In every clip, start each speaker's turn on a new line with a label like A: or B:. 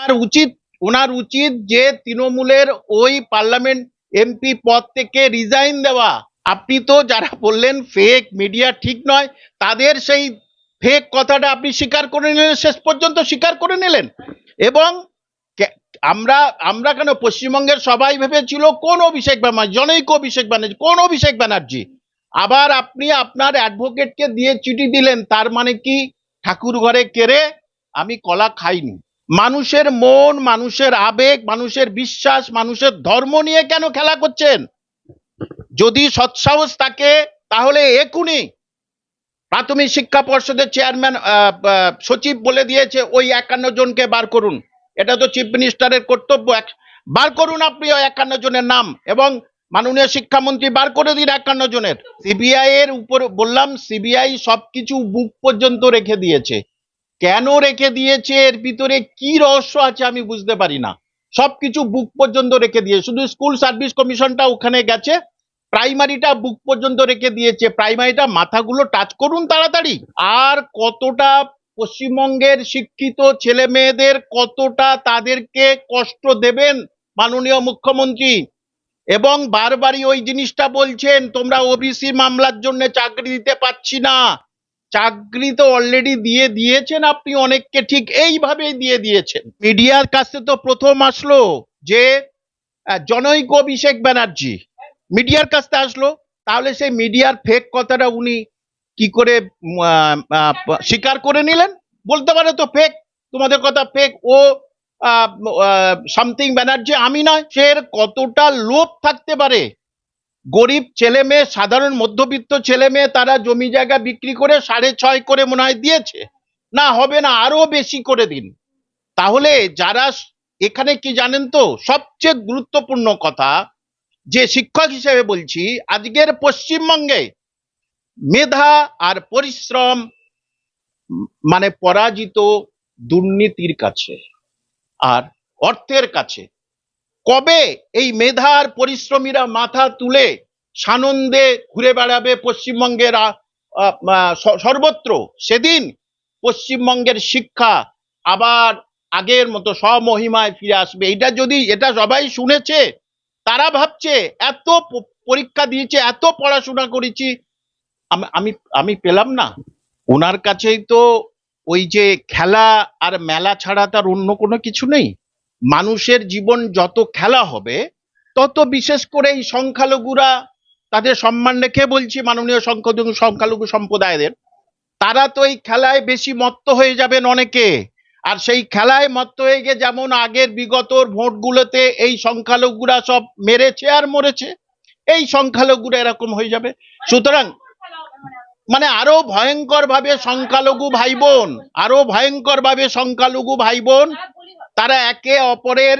A: ওনার উচিত ওনার উচিত যে তৃণমূলের ওই পার্লামেন্ট এমপি পদ থেকে রিজাইন দেওয়া। আপনি তো যারা বললেন ফেক মিডিয়া ঠিক নয়, তাদের সেই ফেক কথাটা আপনি স্বীকার করে নিলেন, শেষ পর্যন্ত স্বীকার করে নিলেন। এবং আমরা আমরা কেন পশ্চিমবঙ্গের সবাই ভেবেছিল, কোন অভিষেক ব্যানার্জি জনৈক অভিষেক ব্যানার্জি কোন অভিষেক ব্যানার্জি আবার আপনি আপনার অ্যাডভোকেটকে দিয়ে চিঠি দিলেন, তার মানে কি? ঠাকুর ঘরে কেড়ে আমি কলা খাইনি। মানুষের মন, মানুষের আবেগ, মানুষের বিশ্বাস, মানুষের ধর্ম নিয়ে কেন খেলা করছেন? যদি সৎসাহস থাকে, তাহলে এখুনি প্রাথমিক শিক্ষা পর্ষদের চেয়ারম্যান সচিব বলে দিয়েছে, ওই একান্ন জনকে বার করুন। এটা তো চিফ মিনিস্টারের কর্তব্য। বার করুন আপনি ওই একান্ন জনের নাম এবং মাননীয় শিক্ষামন্ত্রী বার করে দিন একান্ন জনের। সিবিআই এর উপর বললাম, সিবিআই সবকিছু বুক পর্যন্ত রেখে দিয়েছে। কেন রেখে দিয়েছে? এর ভিতরে কি রহস্য আছে আমি বুঝতে পারি না। সবকিছু বুক পর্যন্ত রেখে দিয়ে শুধু স্কুল সার্ভিস কমিশনটা ওখানে গেছে। প্রাইমারিটা বুক পর্যন্ত রেখে দিয়েছে। প্রাইমারিটা মাথাগুলো টাচ করুন তাড়াতাড়ি। আর কতটা পশ্চিমবঙ্গের শিক্ষিত ছেলে মেয়েদের কতটা তাদেরকে কষ্ট দেবেন মাননীয় মুখ্যমন্ত্রী? এবং বারবারই ওই জিনিসটা বলছেন, তোমরা ওবিসি মামলার জন্য চাকরি দিতে পাচ্ছি না। চাকরি তো অলরেডি দিয়ে দিয়েছেন, আপনি অনেককে ঠিক এইভাবেই দিয়ে দিয়েছেন। মিডিয়ার কাছে তো প্রথম আসলো যে জনৈক অভিষেক ব্যানার্জি। মিডিয়ার কাছে আসলো, তাহলে সেই মিডিয়ার ফেক কথাটা উনি কি করে স্বীকার করে নিলেন? বলতে পারে তো ফেক তোমাদের কথা ফেক ও সামথিং ব্যানার্জি, আমি নয়, সে কতটা লোভ থাকতে পারে? গরিব ছেলে মেয়ে, সাধারণ মধ্যবিত্ত ছেলে মেয়ে তারা জমি জায়গা বিক্রি করে সাড়ে ছয় করে মনে হয় দিয়েছে। না, হবে না, আরও বেশি করে দিন। তাহলে যারা এখানে কি জানেন তো, সবচেয়ে গুরুত্বপূর্ণ কথা, যে শিক্ষক হিসেবে বলছি, আজকের পশ্চিমবঙ্গে মেধা আর পরিশ্রম মানে পরাজিত দুর্নীতির কাছে আর অর্থের কাছে। কবে এই মেধার পরিশ্রমীরা মাথা তুলে সানন্দে ঘুরে বেড়াবে পশ্চিমবঙ্গের সর্বত্র? সেদিন পশ্চিমবঙ্গের শিক্ষা আবার আগের মতো স্বমহিমায় ফিরে আসবে। এটা যদি, এটা সবাই শুনেছে, তারা ভাবছে, এত পরীক্ষা দিয়েছে, এত পড়াশোনা করেছি। আমি আমি পেলাম না। ওনার কাছেই তো ওই যে খেলা আর মেলা ছাড়া তার অন্য কোনো কিছু নেই। মানুষের জীবন যত খেলা হবে, তত বিশেষ করে এই সংখ্যালঘুরা, তাদের সম্মান রেখে বলছি মাননীয় সংখ্যালঘু সংখ্যালঘু সম্প্রদায়দের, তারা তো এই খেলায় বেশি মত্ত হয়ে যাবেন অনেকে। আর সেই খেলায় মত্ত হয়ে গিয়ে যেমন আগের বিগত ভোটগুলোতে এই সংখ্যালঘুরা সব মেরেছে আর মরেছে, এই সংখ্যালঘুরা এরকম হয়ে যাবে। সুতরাং মানে আরও ভয়ঙ্কর ভাবে সংখ্যালঘু ভাই বোন, আরও ভয়ঙ্কর ভাবে সংখ্যালঘু ভাই বোন তারা একে অপরের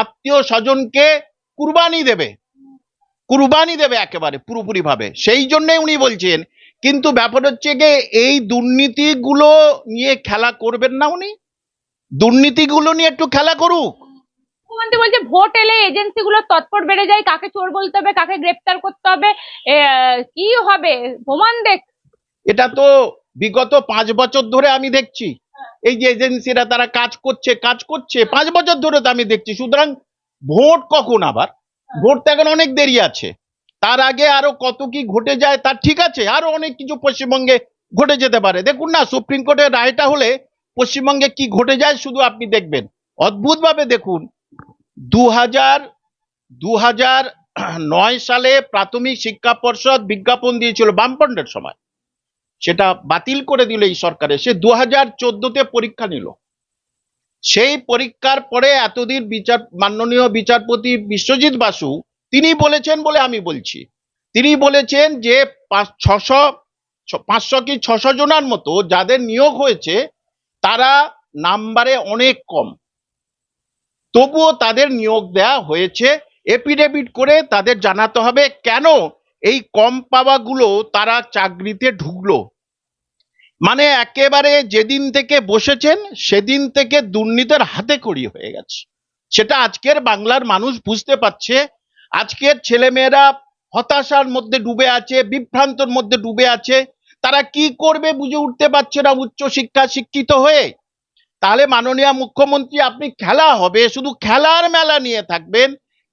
A: আত্মীয় স্বজনকে কুরবানি দেবে। কুরবানি দেবে একেবারে পুরোপুরি ভাবে সেই জন্যই উনি বলছেন কিন্তু ব্যাপার হচ্ছে গিয়ে এই দুর্নীতিগুলো নিয়ে খেলা করবেন না উনি। দুর্নীতিগুলো নিয়ে একটু খেলা করুক।
B: মুখ্যমন্ত্রী বলছে ভোট এলে এজেন্সিগুলো তৎপর বেড়ে যায় কাকে চোর বলতে হবে কাকে গ্রেপ্তার করতে হবে কি হবে? প্রমাণ দেখ।
A: এটা তো বিগত পাঁচ বছর ধরে আমি দেখছি। এই যে এজেন্সিরা তারা কাজ করছে কাজ করছে, পাঁচ বছর ধরে তো আমি দেখছি। সুতরাং ভোট কখন আবার? ভোট তো এখন অনেক দেরি আছে। তার আগে আরও কত কি ঘটে যায় তার ঠিক আছে, আরও অনেক কিছু পশ্চিমবঙ্গে ঘটে যেতে পারে। দেখুন না, সুপ্রিম কোর্টের রায়টা হলে পশ্চিমবঙ্গে কি ঘটে যায় শুধু আপনি দেখবেন। অদ্ভুতভাবে দেখুন দু হাজার দু হাজার নয় সালে প্রাথমিক শিক্ষা পর্ষদ বিজ্ঞাপন দিয়েছিল বামপন্ডের সময়। সেটা বাতিল করে দিল এই সরকারে। সে দু হাজার চোদ্দতে পরীক্ষা নিল। সেই পরীক্ষার পরে এতদিন বিচার, মাননীয় বিচারপতি বিশ্বজিৎ বাসু, তিনি বলেছেন বলে আমি বলছি। তিনি বলেছেন যে ছশো, পাঁচশো কি ছশো জনের মতো যাদের নিয়োগ হয়েছে, তারা নাম্বারে অনেক কম। তবুও তাদের নিয়োগ দেয়া হয়েছে। এপিডেভিট করে তাদের জানাতে হবে কেন এই কম পাওয়াগুলো তারা চাকরিতে ঢুকলো। মানে একেবারে যেদিন থেকে বসেছেন, সেদিন থেকে দুর্নীতির হাতে খড়ি হয়ে গেছে। সেটা আজকের বাংলার মানুষ বুঝতে পারছে। আজকের ছেলেমেয়েরা হতাশার মধ্যে ডুবে আছে, বিভ্রান্তর মধ্যে ডুবে আছে। তারা কি করবে বুঝে উঠতে পারছে না উচ্চ শিক্ষা শিক্ষিত হয়ে। তাহলে মাননীয় মুখ্যমন্ত্রী, আপনি খেলা হবে, শুধু খেলার মেলা নিয়ে থাকবেন।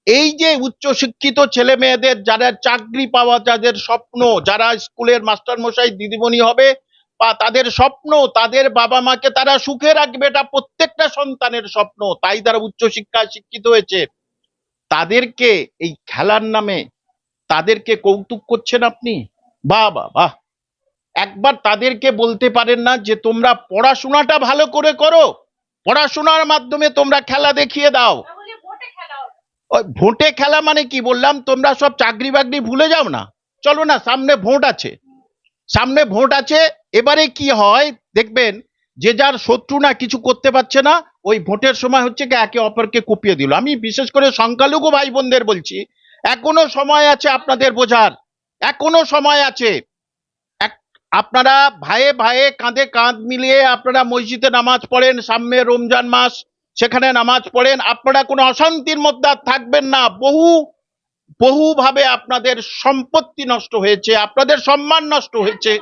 A: এই যে উচ্চশিক্ষিত ছেলে মেয়েদের যারা চাকরি পাওয়া, যাদের স্বপ্ন, যারা স্কুলের মাস্টার মশাই দিদিমণি হবে, বা তাদের স্বপ্ন, তাদের বাবা মাকে তারা সুখে রাখবে, এটা প্রত্যেকটা সন্তানের স্বপ্ন, তাই তারা উচ্চশিক্ষায় শিক্ষিত হয়েছে। তাদেরকে এই খেলার নামে তাদেরকে কৌতুক করছেন আপনি? বাহ বাহ বাহ। একবার তাদেরকে বলতে পারেন না যে তোমরা পড়াশোনাটা ভালো করে করো, পড়াশোনার মাধ্যমে তোমরা খেলা দেখিয়ে দাও। ওই ভোটে খেলা মানে কি? বললাম, তোমরা সব চাকরি বাকরি ভুলে যাও না। চলো না, সামনে ভোট আছে। সামনে ভোট আছে, এবারে কি হয় দেখবেন, যে যার শত্রু না কিছু করতে পারছে না, ওই ভোটের সময় হচ্ছে কি একে অপরকে কুপিয়ে দিল। আমি বিশেষ করে সংখ্যালঘু ভাই বোনদের বলছি, এখনও সময় আছে আপনাদের বোঝার। এখনও সময় আছে। আপনারা ভাইয়ে ভাইয়ে কাঁধে কাঁধ মিলিয়ে আপনারা মসজিদে নামাজ পড়েন, সামনে রমজান মাস সেখানে নামাজ পড়েন, আপনারা কোনো অশান্তির মধ্যে থাকবেন না। বহু, বহুভাবে আপনাদের সম্পত্তি নষ্ট হয়েছে, আপনাদের সম্মান নষ্ট হয়েছে।